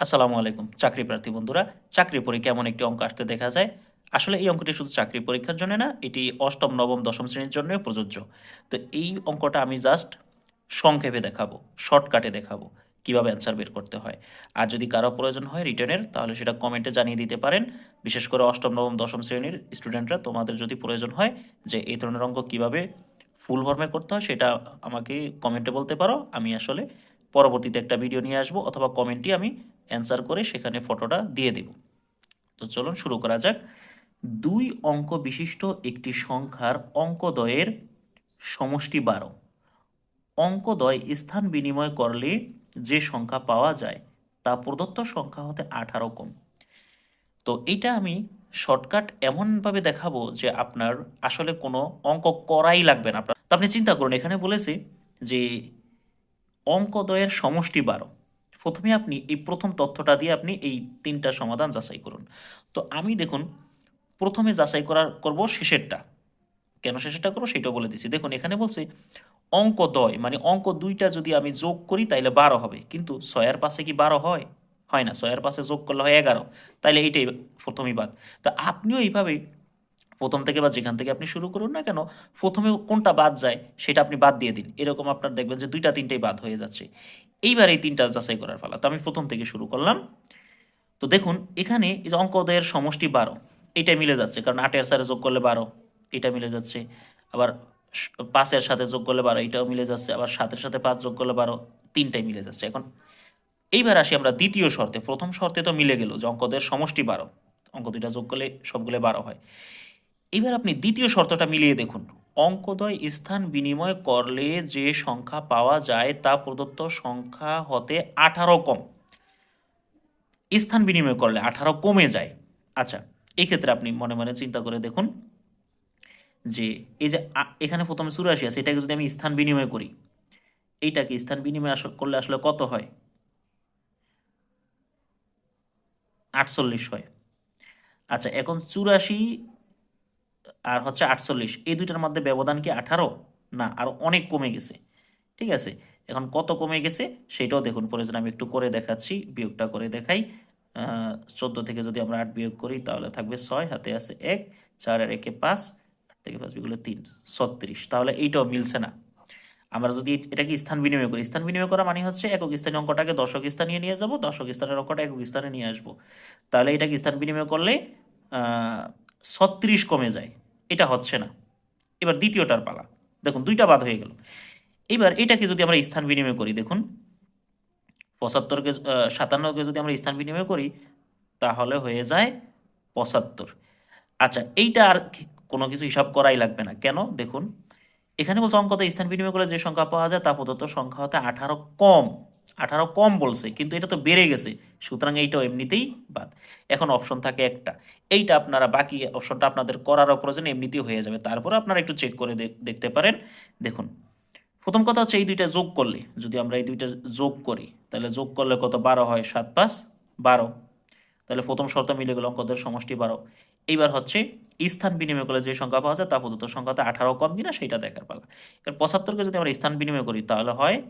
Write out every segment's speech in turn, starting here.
আসসালামু আলাইকুম, চাকরি প্রার্থী বন্ধুরা। চাকরি পরীক্ষা এমন একটি অঙ্ক আসতে দেখা যায়। আসলে এই অঙ্কটি শুধু চাকরি পরীক্ষার জন্য না, এটি অষ্টম, নবম, দশম শ্রেণির জন্য প্রযোজ্য। তো এই অঙ্কটা আমি জাস্ট সংক্ষেপে দেখাবো শর্টকাটে দেখাবো, কীভাবে অ্যান্সার বের করতে হয়। আর যদি কারও প্রয়োজন হয় রিটার্নের তাহলে সেটা কমেন্টে জানিয়ে দিতে পারেন। বিশেষ করে অষ্টম, নবম, দশম শ্রেণির স্টুডেন্টরা তোমাদের যদি প্রয়োজন হয় যে এই ধরনের অঙ্ক কীভাবে ফুল ফর্মে করতে হয়, সেটা আমাকে কমেন্টে বলতে পারো। আমি আসলে পরবর্তীতে একটা ভিডিও নিয়ে আসব, অথবা কমেন্টই আমি অ্যান্সার করে সেখানে ফটোটা দিয়ে দেব। তো চলুন শুরু করা যাক। দুই অঙ্ক বিশিষ্ট একটি সংখ্যার অঙ্কদ্বয়ের সমষ্টি বারো। অঙ্কদ্বয় স্থান বিনিময় করলে যে সংখ্যা পাওয়া যায় তা প্রদত্ত সংখ্যা হতে আঠারো কম তো এটা আমি শর্টকাট এমনভাবে দেখাবো যে আপনার আসলে কোনো অঙ্ক করাই লাগবে না। আপনার তো আপনি চিন্তা করুন, এখানে বলেছে যে অঙ্কদ্বয়ের সমষ্টি বারো। প্রথমে আপনি এই প্রথম তথ্যটা দিয়ে আপনি এই তিনটা সমাধান যাচাই করুন। তো আমি দেখুন, প্রথমে যাচাই করার, করব শেষেরটা। কেন শেষেরটা করব? সেটাও বলে দিচ্ছি দেখুন, এখানে বলছে অঙ্ক দয় মানে অঙ্ক দুইটা যদি আমি যোগ করি, তাইলে বারো হবে। কিন্তু ছয়ের পাশে কি বারো হয়? হয় না। ছয়ের পাশে যোগ করলে হয় এগারো। তাইলে এইটাই প্রথমেই বাদ। তো আপনিও এইভাবেই প্রথম থেকে বা যেখান থেকে আপনি শুরু করুন না কেন, প্রথমে কোনটা বাদ যায় সেটা আপনি বাদ দিয়ে দিন। এরকম আপনার দেখবেন যে দুইটা তিনটেই বাদ হয়ে যাচ্ছে। এইবার এই তিনটা যাচাই করার পালা। তো আমি প্রথম থেকে শুরু করলাম। তো দেখুন, এখানে এই যে অঙ্কদের সমষ্টি বারো এটা মিলে যাচ্ছে। কারণ আটের সাথে যোগ করলে বারো এটা মিলে যাচ্ছে। আবার পাঁচের সাথে যোগ করলে বারো এটাও মিলে যাচ্ছে। আবার সাতের সাথে পাঁচ যোগ করলে বারো, তিনটাই মিলে যাচ্ছে। এখন এইবার আসি আমরা দ্বিতীয় শর্তে। প্রথম শর্তে তো মিলে গেল যে অঙ্কদের সমষ্টি বারো। অঙ্ক দুইটা যোগ করলে সবগুলো বারো হয়। এবার আপনি দ্বিতীয় শর্তটা মিলিয়ে দেখুন। অঙ্কদ্বয় স্থান বিনিময় করলে যে সংখ্যা পাওয়া যায় তা প্রদত্ত সংখ্যা হতে আঠারো কম। স্থান বিনিময় করলে আঠারো কমে যায়। আচ্ছা এক্ষেত্রে আপনি মনে মনে চিন্তা করে দেখুন যে এই যে এখানে প্রথমে চুরাশি আছে এটাকে যদি আমি স্থান বিনিময় করি, এইটাকে স্থান বিনিময় করলে আসলে কত হয়? আটচল্লিশ হয়। আচ্ছা এখন চুরাশি আর হচ্ছে আটচল্লিশ। এই দুইটার মধ্যে ব্যবধান কি আঠারো? না, আর অনেক কমে গেছে। ঠিক আছে? এখন কত কমে গেছে সেটাও দেখুন। প্রয়োজন আমি একটু করে দেখাচ্ছি, বিয়োগটা করে দেখাই। চোদ্দ থেকে যদি আমরা আট বিয়োগ করি, তাহলে থাকবে ছয়, হাতে আছে এক, চার আর একে পাঁচ, আট থেকে পাঁচ বিয়োগ করলে তিন, ছত্রিশ। তাহলে এইটাও মিলছে না। আমরা যদি এটাকে স্থান বিনিময় করি, স্থান বিনিময় করা মানে হচ্ছে একক স্থানীয় অঙ্কটাকে দশক স্থানে নিয়ে যাব, দশক স্থানের অঙ্কটা একক স্থানে নিয়ে আসব। তাহলে এটাকে স্থান বিনিময় করলে ছত্রিশ কমে যায়। এটা হচ্ছে না। এবার দ্বিতীয়টার পালা। দেখুন, দুইটা বাদ হয়ে গেল। এবার এটাকে যদি আমরা স্থান বিনিময় করি, দেখুন পঁচাত্তরকে সাতান্নকে যদি আমরা স্থান বিনিময় করি, তাহলে হয়ে যায় পঁচাত্তর। আচ্ছা এইটা আর কোনো কিছু হিসাব করাই লাগবে না। কেন? দেখুন, এখানে বলছে অঙ্কতে স্থান বিনিময় করে যে সংখ্যা পাওয়া যায় তা প্রদত্ত সংখ্যা হতে আঠারো কম। আঠারো কম বলছে, কিন্তু এটা তো বেড়ে গেছে। সুতরাং এইটাও এমনিতেই বাদ। এখন অপশন থাকে একটা। এইটা আপনারা বাকি অপশনটা আপনাদের করারও প্রয়োজন এমনিতেই হয়ে যাবে। তারপরে আপনারা একটু চেক করে দেখ- দেখতে পারেন। দেখুন, প্রথম কথা হচ্ছে এই দুইটা যোগ করলে, যদি আমরা এই দুইটা যোগ করি, তাহলে যোগ করলে কত? বারো হয় সাত পাঁচ, বারো। তাহলে প্রথম শর্ত মিলে গেল অঙ্কদের সমষ্টি বারো। এইবার হচ্ছে স্থান বিনিময় করলে যে সংখ্যা পাওয়া যায়, তা প্রদত্ত সংখ্যাতে আঠারো কম কিনা সেটা দেখার পালা। এবার পঁচাত্তরকে যদি আমরা স্থান বিনিময় করি, তাহলে হয়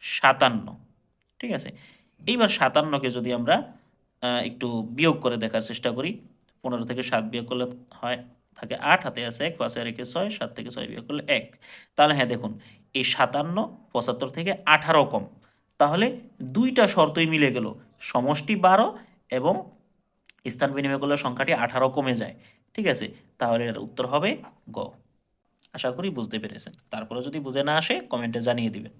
সাতান্ন। ঠিক আছে? এইবার সাতান্নকে যদি আমরা একটু বিয়োগ করে দেখার চেষ্টা করি, পনেরো থেকে সাত বিয়োগ করলে হয়, থাকে আট, হাতে আছে এক, পাশে আর ছয়, সাত থেকে ছয় বিয়োগ করলে এক। তাহলে হ্যাঁ দেখুন, এই সাতান্ন, পঁচাত্তর থেকে আঠারো কম। তাহলে দুইটা শর্তই মিলে গেল, সমষ্টি বারো এবং স্থান বিনিময় করলে সংখ্যাটি আঠারো কমে যায়। ঠিক আছে? তাহলে এর উত্তর হবে গ। আশা করি বুঝতে পেরেছেন। তারপরে যদি বুঝে না আসে, কমেন্টে জানিয়ে দিবেন।